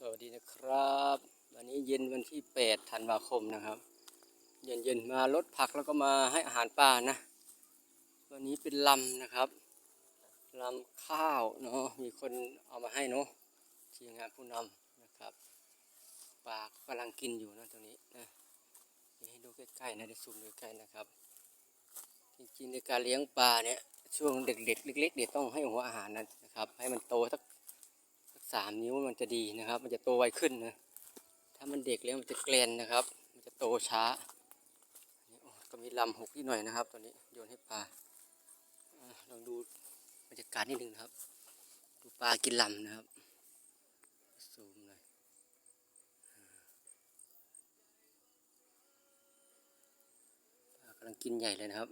สวัสดีนะครับ วันนี้เย็นวันที่8ธันวาคมนะครับ เย็นเย็นๆมาลดผักแล้วก็มาให้อาหารปลานะ วันนี้เป็นลำนะครับลำข้าวเนาะมีคนเอามาให้เนาะทีมงานผู้นำนะครับปลากำลังกินอยู่นะตรงนี้นะให้ดูใกล้ๆนะได้ซูมดูใกล้นะครับ จริงๆในการเลี้ยงปลาเนี่ยช่วงเด็กๆเล็กๆเดี๋ยวต้องให้หัวอาหารนะครับ ให้มันโตสัก สามนิ้วมันจะดีนะครับ มันจะโตไวขึ้นนะ ถ้ามันเด็กแล้วมันจะแกลนนะครับ มันจะโตช้าก็มีลำหกนิดหน่อยนะครับ ตอนนี้โยนให้ปลาลองดูบรรยากาศนิดหนึ่งนะครับ ดูปลากินลำนะครับซูมเลยอ่าปลากำลังกินใหญ่เลยนะครับ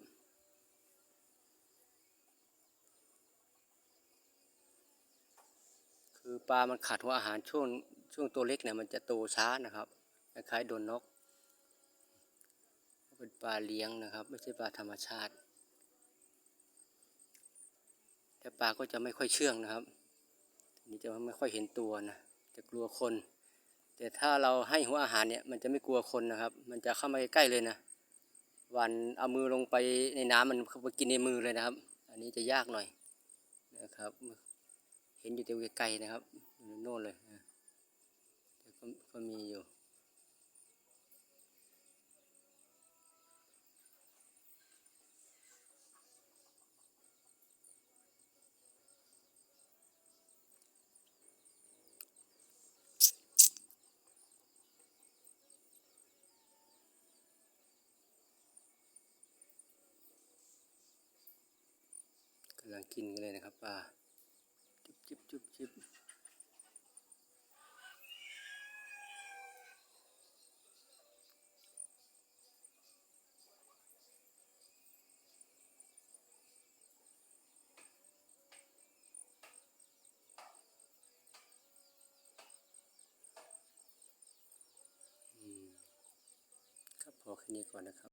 คือปลามันขาดหัวอาหารช่วงช่วงตัวเล็กเนี่ยมันจะโตช้านะครับคล้ายๆโดนนก เป็นปลาเลี้ยงนะครับ ไม่ใช่ปลาธรรมชาติ แต่ปลาก็จะไม่ค่อยเชื่องนะครับ นี้จะไม่ค่อยเห็นตัวนะ จะกลัวคน แต่ถ้าเราให้หัวอาหารเนี่ยมันจะไม่กลัวคนนะครับ มันจะเข้ามาใกล้ๆเลยนะ วันเอามือลงไปในน้ำมันเข้าไปกินในมือเลยนะครับ อันนี้จะยากหน่อยนะครับ เห็นอยู่แต่ไกลๆนะครับอยู่โน่นเลยแต่ก็ก็มีอยู่กำลังกินกันเลยนะครับปลา จุบจิบจุบจิบอืมครับพอแค่นี้ก่อนนะครับ